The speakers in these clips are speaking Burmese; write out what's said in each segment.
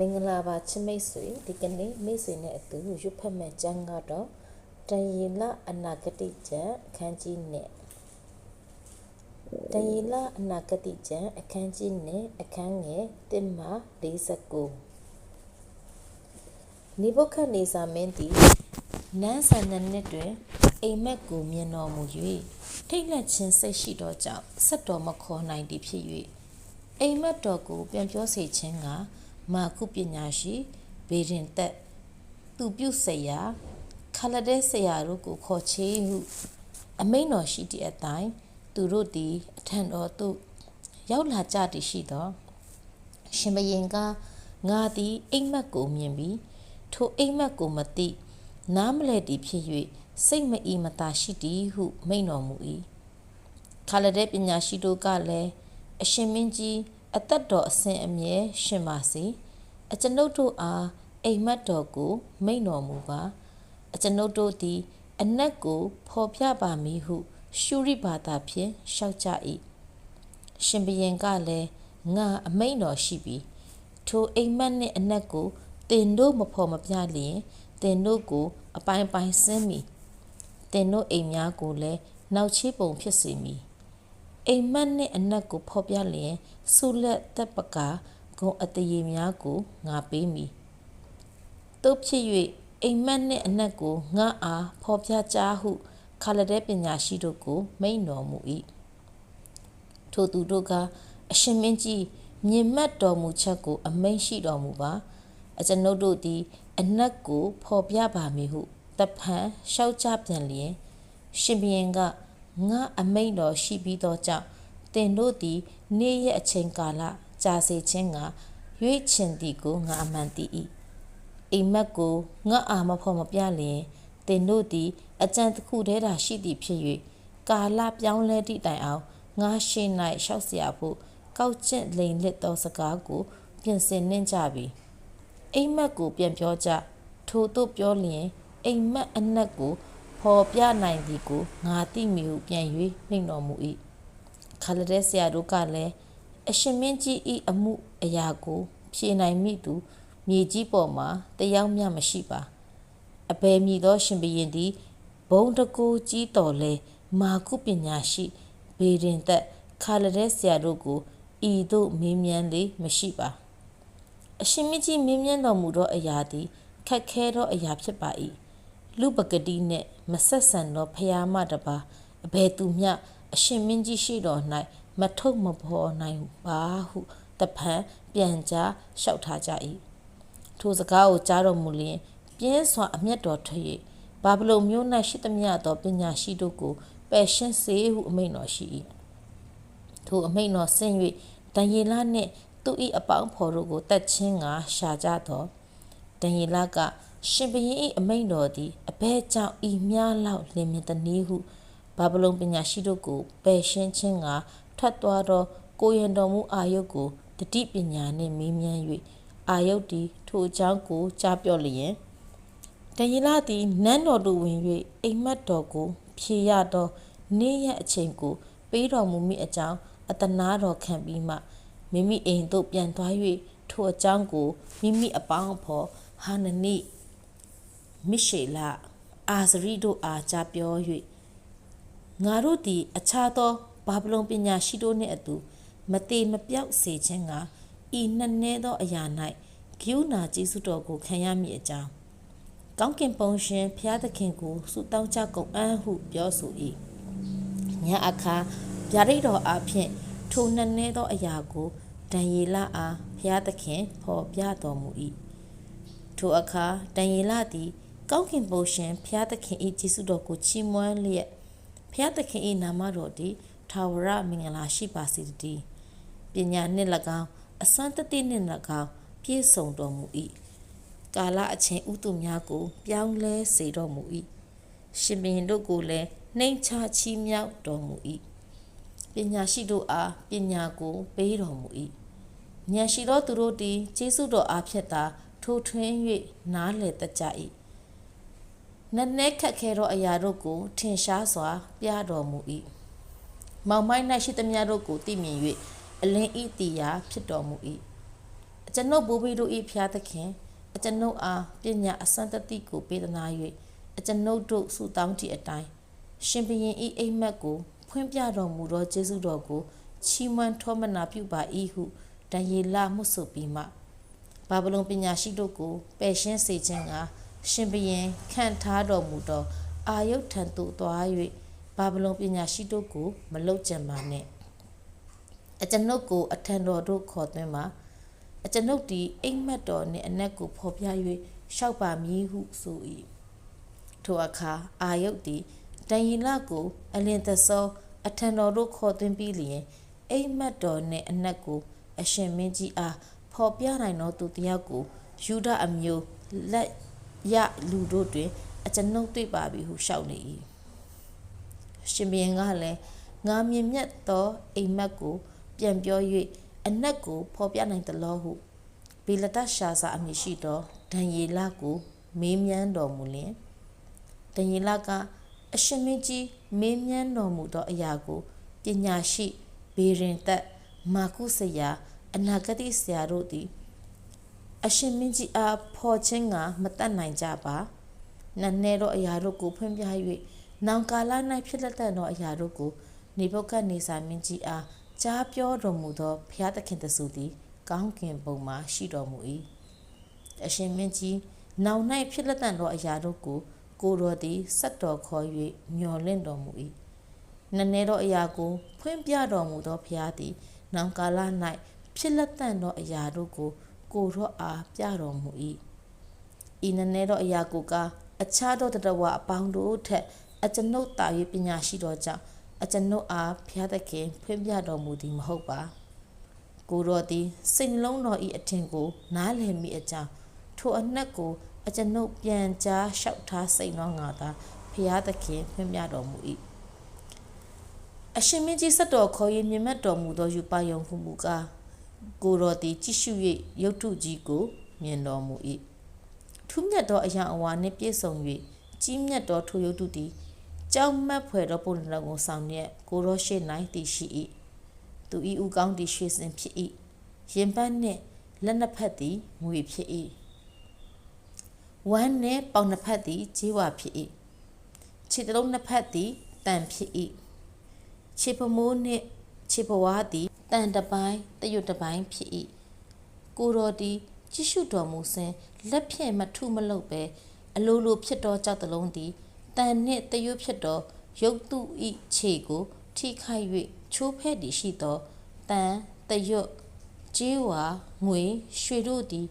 မင်္ဂလာပါချစ်မိတ်ဆွေဒီကနေ့မိတ်ဆွေနဲ့အတူရွတ်ဖတ်မဲ့ကျမ်းကတော့တန်ရီလအနာဂတိကျမ်းအခန်းကြီးနဲ့တန်ရီလအနာဂတိကျမ်းအခန်းကြီးနဲ့အခန်းငယ်1မှ49နိဗုခတ်နေစာမင်းသည်နန်းဆန်နှစ်နှစ်တွင်အိမ်မက်ကိုမြင်တော်မူ၍ထိတ်လန့်ခြင်းစိတ်ရှိသောကြောင့်ဆက်တော်မခေါ်နိုင်သည်ဖြစ်၍အိမ်မက်တော်ကိုပြန်ပြောစေခြင်းက မာကုပညာရှိဘေရင်သက်သူပြုဆရာခလဒဲဆရာတို့ကိုခေါ်ချေဟုအမိန်တော်ရှိသည့်အတိုင်းသူတို့သည်အထံတော်သို့ရောက်လာကြသည်ရှိသောရှင်ဘရင်ကငါသည်အိမ်မက်ကိုမြင်ပြီးထိုအိမ်မက်ကိုမသိနားမလဲသည်ဖြစ်၍စိတ်မအီမသာရှိသည်ဟုမိန်တော်မူ၏ခါလဒဲပညာရှိတို့ကလည်းအရှင်မင်းကြီး အသက်တော်အစဉ်အမြဲရှင်ပါစေအကျွန်ုပ်တို့အားအိမ်မက်တော်ကို မိန်တော်မူပါအကျွန်ုပ်တို့သည် အနက်ကိုဖော်ပြပါမည်ဟု ရှုရိဘာသာဖြင့်ရှောက်ကြ၏ရှင်ဘရင်ကလည်းငါအမိန်တော်ရှိပြီထိုအိမ်မက်နှင့်အနက်ကိုတင်တို့မဖော်မပြလျင်တင်တို့ကို အပိုင်းပိုင်းဆင်းမိတင်တို့အိမ်များကိုလည်းနောက်ချေပုံဖြစ်စေမည် အိမ်မက်နှင့်အနက်ကိုဖော်ပြလျင်ဆုလက်သက်ပကာဂုံအတရေများကိုငါပေးမည်တို့ဖြစ်၍အိမ်မက်နှင့်အနက်ကိုငါအားဖော်ပြကြားဟုခါလဒဲပညာရှိတို့ကို မိန်တော်မူ၏ထိုသူတို့ကအရှင်မင်းကြီးမြင်မှတ်တော်မူချက်ကို အမိန့်ရှိတော်မူပါအကျွန်ုပ်တို့သည် အနက်ကိုဖော်ပြပါမည်ဟုတဖန်ရှောက်ကြပြန်လျင် ရှင်ဘုရင်က ငါအမိန့်တော်ရှိပြီးသောကြောင့်တင်တို့သည် နေ့ရက်အချိန်ကာလကြာစေခြင်းကရွေးချင်သည်ကိုငါအမှန်သိ၏အိမ်မက်ကိုငါအာမဖို့မပြလျင်တင်တို့သည် အကြံတစ်ခုတည်းသာရှိသည်ဖြစ်၍ကာလပြောင်းလဲသည့်တိုင်အောင်ငါရှင်း၌ရှောက်เสียဖို့ကောက်ကျင့်လိန်လစ်သောစကားကို ပြင်ဆင်နှင့်ကြပြီအိမ်မက်ကိုပြန်ပြောကြထို့သို့ပြောလျင်အိမ်မက်အနက်ကို ဖော်ပြနိုင်သည်ကိုငါသိမည်ဟုပြန်၍နှိမ်တော်မူ၏ခါလဒဲဆရာတို့ကလည်းအရှင်မင်းကြီးဤအမှုအရာကိုဖြေနိုင်မိသူမြေကြီးပေါ်မှာတယောက်မျှမရှိပါအဘယ်မည်သောရှင်ဘုရင်သည်ဘုံတကူကြီးတော်လဲမာကုပညာရှိဘေရင်သက်ခါလဒဲဆရာတို့ကိုဤသို့မေးမြန်းလေမရှိပါအရှင်မင်းကြီးမေးမြန်းတော်မူသောအရာသည်ခက်ခဲသောအရာဖြစ်ပါ၏ လူပကတိနှင့်မဆက်ဆံသောဖျားမတပါအဘယ်သူမျှအရှင်မင်းကြီးရှိတော်၌မထုတ်မဖော်နိုင်ပါဟုတဖန်ပြန်ကြားလျှောက်ထားကြ၏ထိုစကားကိုကြားတော်မူလျင်ပြင်းစွာအမျက်တော်ထွက်၍ဘာဗလုန်မြို့၌ရှိသမျှသောပညာရှိတို့ကိုပယ်ရှင်းစေဟုအမိန့်တော်ရှိ၏ထိုအမိန့်တော်ဆင့်၍ဒံယေလနှင့်သူ၏အပေါင်းဖော်တို့ကိုတတ်ချင်းကရှာကြသောဒံယေလက ရှင်ဘရင်၏အမိန့်တော်သည်အဘဲကြောင့်ဤများလောက်လင်မြင်တနည်းဟုဘာဗလုန်ပညာရှိတို့ကိုပယ်ရှင်းခြင်းကထွက်သွားသောကိုရင်တော်မူအာယုတ်ကိုတတိပညာနှင့်မေးမြန်း၍အာယုတ်သည်ထိုအကြောင်းကိုကြားပြောလျင်တယေလသည်နန်းတော်သို့ဝင်၍အိမ်မက်တော်ကို ဖြေရသောနေ့ရက်အချိန်ကို ပေးတော်မူမိအကြောင်းအတနာတော်ခံပြီးမှမိမိအိမ်သို့ပြန်သွား၍ထိုအကြောင်းကိုမိမိအပေါင်းအဖော်ဟာနနိ မိရှေလအာဇရိတို့အားကြားပြော၍ငါတို့သည်အခြားသောဘာဗလုန်ပညာရှိတို့နှင့်အတူမတေမပြောက်စေခြင်းကဤနှစ်နည်းသောအရာ၌ဂိူနာကျေးဇူးတော်ကိုခံရမည်အကြောင်းကောင်းကင်ပုံရှင်ဖျားသခင်ကိုဆုတောင်းကြကုန်အံ့ဟုပြောဆို၏ညအခါဗျာဒိတ်တော်အားဖြင့်ထိုနှစ်နည်းသောအရာကိုဒံယေလအားဖျားသခင်ဖော်ပြတော်မူ၏ထိုအခါဒံယေလသည် ကောင်းကင်ပုံရှင်ဖျားသခင်၏ကျေးဇူးတော်ကိုချီးမွမ်းလျက်ဖျားသခင်၏နာမတော်သည်ထာဝရမင်္ဂလာရှိပါစေတည်းပညာနှင့်၎င်းအစွမ်းတတိနှင့်၎င်းပြည့်စုံတော်မူ၏ကာလအချိန်ဥတုများကို ပြောင်းလဲစေတော်မူ၏ရှင်ဘင်တို့ကိုလည်းနှိမ်ချချီးမြှောက်တော်မူ၏ပညာရှိတို့အားပညာကိုပေးတော်မူ၏ဉာဏ်ရှိသောသူတို့သည်ကျေးဇူးတော်အားဖြင့်သာထိုးထွင်း၍နားလည်တတ်ကြ၏ နက်နဲခက်ခဲသောအရာတို့ကို ထင်ရှားစွာ ပြတော်မူ၏မောင်မိုက်၌ရှိသမျှတို့ကိုသိမြင်၍အလင်းဤတီယာဖြစ်တော်မူ၏အကျွန်ုပ်ဘိုးဘေးတို့၏ဖျားသခင်အကျွန်ုပ်အားပညာအစံတတိကိုပေးသနာ၍အကျွန်ုပ်တို့ဆုတောင်းသည့်အတိုင်းရှင်ဘုရင်၏အိမ်မက်ကို ဖွင့်ပြတော်မူသောကျေးဇူးတော်ကိုချီးမွမ်းထောမနာပြုပါ၏ဟုဒံယေလမှုဆိုပြီးမှဘာဗလုန်ပညာရှိတို့ကိုပယ်ရှင်းစေခြင်းက ရှင်ဘုရင်ခန့်ထားတော်မူသောအာယုတ်ထံသို့သွား၍ဘာဗလုန်ပညာရှိတို့ကိုမလုကြံပါနှင့်အကျွန်ုပ်ကိုအထံတော်တို့ခေါ်သွင်းပါအကျွန်ုပ်ဒီအိမ်မက်တော်နှင့်အနက်ကိုဖော်ပြ၍ရှောက်ပါမည်ဟုဆို၏ထိုအခါအာယုတ်သည်တန်ရီလကိုအလင်သစောအထံတော်တို့ခေါ်သွင်းပြီးလျင်အိမ်မက်တော်နှင့်အနက်ကိုအရှင်မင်းကြီးအားဖော်ပြနိုင်သောသူတစ်ယောက်ကိုယူဒအမျိုးလက် ရလူတို့တွင် အကျွန်ုပ်တွေ့ပါပြီဟုရှောက်နေ၏ရှင်ဘုရင်ကလည်းငါမြင်မြတ်သောအိမ်မက်ကို ပြန်ပြော၍အနက်ကိုဖော်ပြနိုင်သလောဟုဘေလတရှာစာအမည်ရှိသောဒံယေလကို မေးမြန်းတော်မူလျင်ဒံယေလကအရှင်မင်းကြီးမေးမြန်းတော်မူသောအရာကိုပညာရှိဘေရင်သက်မာကုဆရာအနာဂတိဆရာတို့သည် အရှင်မင်းကြီးအားဖော်ခြင်းကမတတ်နိုင်ကြပါနတ်နေသောအရာတို့ကိုဖွင့်ပြ၍နောင်ကာလ၌ဖြစ်လက်တတ်သောအရာတို့ကိုနေဘုတ်ကနေစာမင်းကြီးအားကြားပြောတော်မူသောဘုရားသခင်တဆူသည်ကောင်းကင်ဘုံမှရှိတော်မူ၏အရှင်မင်းကြီးနောင်၌ဖြစ်လက်တတ်သောအရာတို့ကိုကိုတော်သည်ဆက်တော်ခေါ်၍မျော်လင့်တော်မူ၏နည်းနည်းသောအရာကိုဖွင့်ပြတော်မူသောဘုရားသည် နောင်ကာလ၌ဖြစ်လက်တတ်သောအရာတို့ကို ကိုတော်အားပြတော်မူ၏ဤနည်းနည်းသောအရာကိုကအခြားသောတတဝအပေါင်းတို့ထက်အကျွန်ုပ်တာ၍ပညာရှိသောကြောင့်အကျွန်ုပ်အားဘုရားသခင်ဖွင့်ပြတော်မူသည်မဟုတ်ပါကိုတော်သည်စိတ်နှလုံးတော်၏အထင်ကို နားလည်မိအကြောင်းထိုအနက်ကိုအကျွန်ုပ်ပြန်ကြားလျှောက်ထားစိတ်တော်ငါသာဘုရားသခင်ဖွင့်ပြတော်မူ၏အရှင်မင်းကြီးဆက်တော်ခေါ်၍မြင်မတ်တော်မူသောယူပါယုံမှုမူကား ကိုတော်သည်ကြည့်ရှု၍ရုတ်ထုကြီးကို မြင်တော်မူ၏ထူးမြတ်သောအရာအဝါနှင့်ပြည့်စုံ၍ကြီးမြတ်သောထိုရုတ်ထုသည်ကြောက်မက်ဖွယ်သောပုံနှံကိုဆောင်ရက်ကိုရောရှိ၌တည်ရှိ၏သူဤဥကောင်းသည်ရွှေစင်ဖြစ်၏ရင်ပတ်နှင့်လက်နှစ်ဖက်သည်ငွေဖြစ်၏ဝမ်းနှင့်ပေါင်နှစ်ဖက်သည်ကြေးဝါဖြစ်၏ခြေတလုံးနှစ်ဖက်သည်တန်ဖြစ်၏ခြေဖမိုးနှင့်ခြေဘဝသည် တန်တပိုင်းတရွတ်တပိုင်းဖြစ်၏ကိုတော်သည်ကြည့်ရှုတော်မူစဉ်လက်ဖြင့်မထုမလုပ်ပဲအလိုလိုဖြစ်သောကြောက်တလုံးသည်တန်နှင့်တရွတ်ဖြစ်သောရုပ်တုဤခြေကို ထိခိုက်၍ချိုးဖဲ့သည်ရှိသောတန်တရွတ်ကြေးဝါငွေရွှေတို့သည်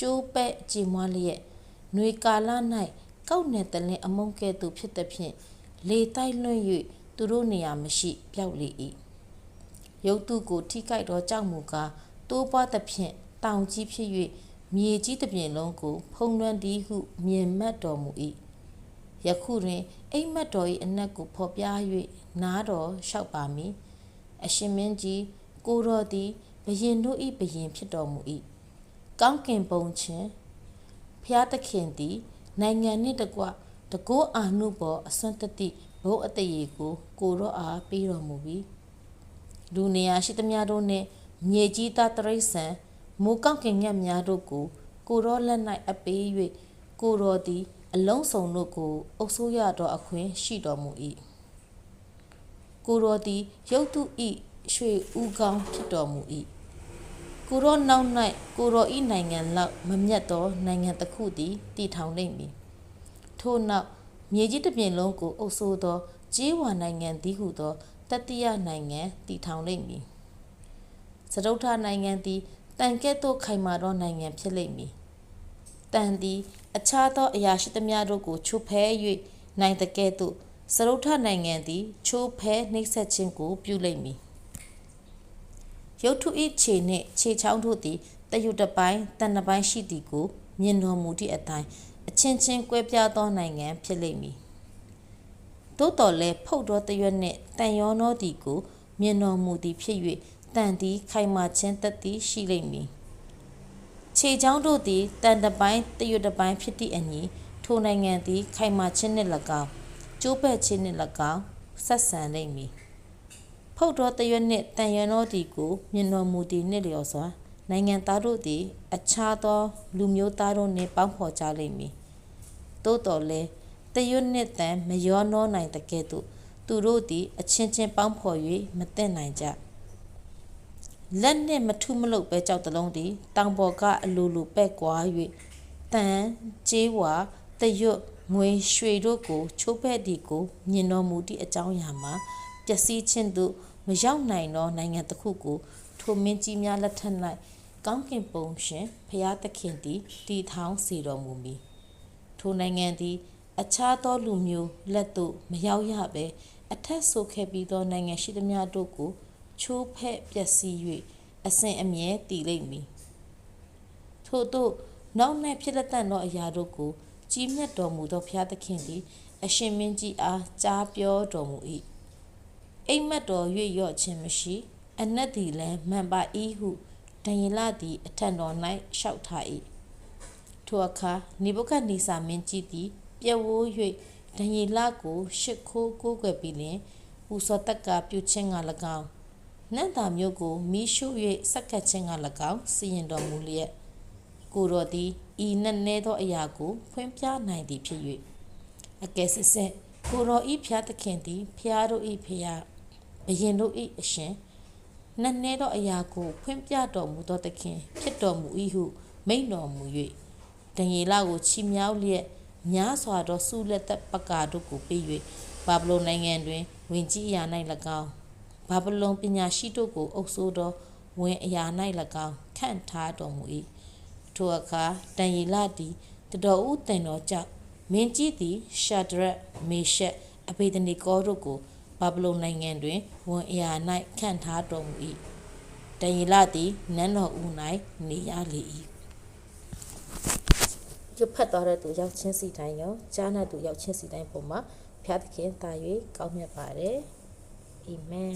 ကျိုးပဲ့ကြည်မွားလျက်ຫນွေကာလ၌ကောက်နယ်တလင်းအမုန်းကဲ့သို့ဖြစ်သည်ဖြင့်လေတိုက်လွှင့်၍သူတို့နေရာမရှိပျောက်လေ၏ ရုပ်တုကိုထိခိုက်သောကြောင့်မူကားတိုးပွားသဖြင့်တောင်ကြီးဖြစ်၍မြေကြီးတစ်ပြင်လုံးကို ဖုံးလွှမ်းသည်ဟုမြင်မှတ်တော်မူ၏ယခုတွင်အိမ်မက်တော်၏အနက်ကိုဖော်ပြ၍နားတော်လျှောက်ပါမည်အရှင်မင်းကြီးကိုတော်သည်ဘရင်တို့၏ဘရင်ဖြစ်တော်မူ၏ကောင်းကင်ဘုံချင်းဖျားသခင်သည် နိုင်ငံနှင့်တကွတကောအာနုဘောအစွမ်းတတိဘုတ်အတရေကို ကိုတော်အားပေးတော်မူပြီး လူနေရာရှိသမျှတို့နှင့်မြေကြီးသားတရိษံမိုးကောက်ကင်မြတ်များတို့ကို ကိုတော်လက်၌အပေး၍ကိုတော်သည် အလုံးစုံတို့ကိုအုပ်ဆိုးရသောအခွင့်ရှိတော်မူ၏ကိုတော်သည်ရုတ်တုဤရွှေဥကောင်းဖြစ်တော်မူ၏ကိုရောနောက်၌ကိုရောဤနိုင်ငံလောက်မမြတ်သောနိုင်ငံတစ်ခုသည်တည်ထောင်လိမ့်မည်ထို့နောက်မြေကြီးတစ်ပြင်လုံးကိုအုပ်ဆိုးသောကြေးဝါနိုင်ငံသည်ဟုသော တတိယနိုင်ငံတည်ထောင်လိမ့်မည်စတုထနိုင်ငံသည်တန်ကဲ့သို့ခိုင်မာသောနိုင်ငံဖြစ်လိမ့်မည်တန်သည်အခြားသောအရာရှိသမျှတို့ကိုချိုးဖဲ၍နိုင်တကဲ့သို့စရုထနိုင်ငံသည်ချိုးဖဲနှိပ်စက်ခြင်းကိုပြုလိမ့်မည်ရုတ်ထု၏ခြေနှင့်ခြေချောင်းတို့သည်တရွတ်တစ်ပိုင်းတန်တစ်ပိုင်းရှိသည်ကိုမြင်တော်မူသည့်အတိုင်းအချင်းချင်းကွဲပြားသောနိုင်ငံဖြစ်လိမ့်မည် သို့တော်လည်းဖုတ်သောတရွတ်နှင့်တန်ရောသောသည်ကိုမြင်တော်မူသည်ဖြစ်၍တန်သည်ခိုင်မာခြင်းတသည်ရှိလိမ့်မည်ခြေချောင်းတို့သည်တန်တစ်ပိုင်းတရွတ်တစ်ပိုင်းဖြစ်သည့်အညီထိုနိုင်ငံသည် ခိုင်မာခြင်းနှင့်၎င်းကျိုးပဲ့ခြင်းနှင့်၎င်းဆက်ဆံလိမ့်မည်ဖုတ်တော်တရွတ်နှင့်တန်ရန်တော်ဒီကိုမြင်တော်မူသည်နှင့်လျော်စွာနိုင်ငံသားတို့သည် အခြားသော လူမျိုးသားတို့နှင့်ပေါင်းဖော်ကြလိမ့်မည်သို့တော်လည်း တရွတ်နှင့်တန်မရောနှောနိုင်တကဲ့သို့သူတို့သည်အချင်းချင်းပေါင်းဖော်၍မသိနိုင်ကြလက်နှင့်မထုမလုပ်ပဲကြောက်တလုံးသည်တောင်ပေါ်ကအလိုလိုပဲ့ကွာ၍တန်ကျေးဝါတရွတ်ငွေရွှေတို့ကို ချိုးဖဲ့သည်ကိုမြင်တော်မူသည့်အကြောင်းအရာမှာပျက်စီးခြင်းသို့မရောက်နိုင်သောနိုင်ငံတစ်ခုကိုထိုမင်းကြီးများလက်ထက်၌ကောင်းကင်ပုံရှင်ဖျားသခင်သည်တည်ထောင်စေတော်မူမည်ထိုနိုင်ငံသည် အခြားသောလူမျိုးလက်သို့မရောက်ရဘဲအထက်ဆိုခဲ့ပြီးသောနိုင်ငံရှိသမျှတို့ကိုချိုးဖဲ့ပျက်စီး၍အစဉ်အမြဲတည်လိမ့်မည်ထို့သို့နောက်၌ဖြစ်လက်တန်သောအရာတို့ကိုကြီးမြတ်တော်မူသောဘုရားသခင်သည် အရှင်မင်းကြီးအားကြားပြောတော်မူ၏အိမ်မက်တော်၍ရော့ခြင်းမရှိ အနက်သည်လည်းမှန်ပါ၏ဟုဒံယေလသည်အထက်တော်၌လျှောက်ထား၏ထိုအခါနေဘုခဒ်နေဆာမင်းကြီးသည် ပြက်ဝိုး၍ဒံယေလကိုရှ िख ိုးကိုးကွယ်ပြီးလျှင်ပူဇော်တက်ကပြုခြင်းက၎င်းနတ်သားမျိုးကိုမိရှု၍စက္ကပ်ခြင်းက၎င်းစီရင်တော်မူလျက်ကိုယ်တော်သည်ဤနက်နဲသောအရာကိုဖွင့်ပြနိုင်သည်ဖြစ်၍အကယ်စစ်စစ်ကိုယ်တော်ဤဖျားသခင်သည်ဖျားတို့ဤဖျားဘုရင်တို့ဤအရှင်နက်နဲသောအရာကိုဖွင့်ပြတော်မူသောသခင်ဖြစ်တော်မူ၏ဟုမိန့်တော်မူ၍တန်ရေလကိုချီးမြှောက်လျက် များစွာသောဆုလက်သက်ပကာတို့ကိုပေး၍ဘာဗလုန်နိုင်ငံတွင်ဝင်ကြီးအရာ၌၎င်းဘာဗလုန်ပညာရှိတို့ကိုအုပ်စိုးသောဝင်အရာ၌၎င်းခန့်ထားတော်မူ၏ထိုအခါတန်ရီလသည်တတော်ဦးတင်တော်ကြောင့်မင်းကြီးသည်ရှာဒရက်မေရှက်အဘေဒနီကောတို့ကိုဘာဗလုန်နိုင်ငံတွင်ဝင်အရာ၌ခန့်ထားတော်မူ၏တန်ရီလသည်နန်းတော်ဦး၌နေရလေ၏ ကျဖတ်တော်တဲ့သူရောက်ချင်းစီတိုင်းရောကြားနာသူရောက်ချင်းစီတိုင်းပုံမှာဘုရားသခင်တာ၍ကောင်းမြတ်ပါတယ်အာမင်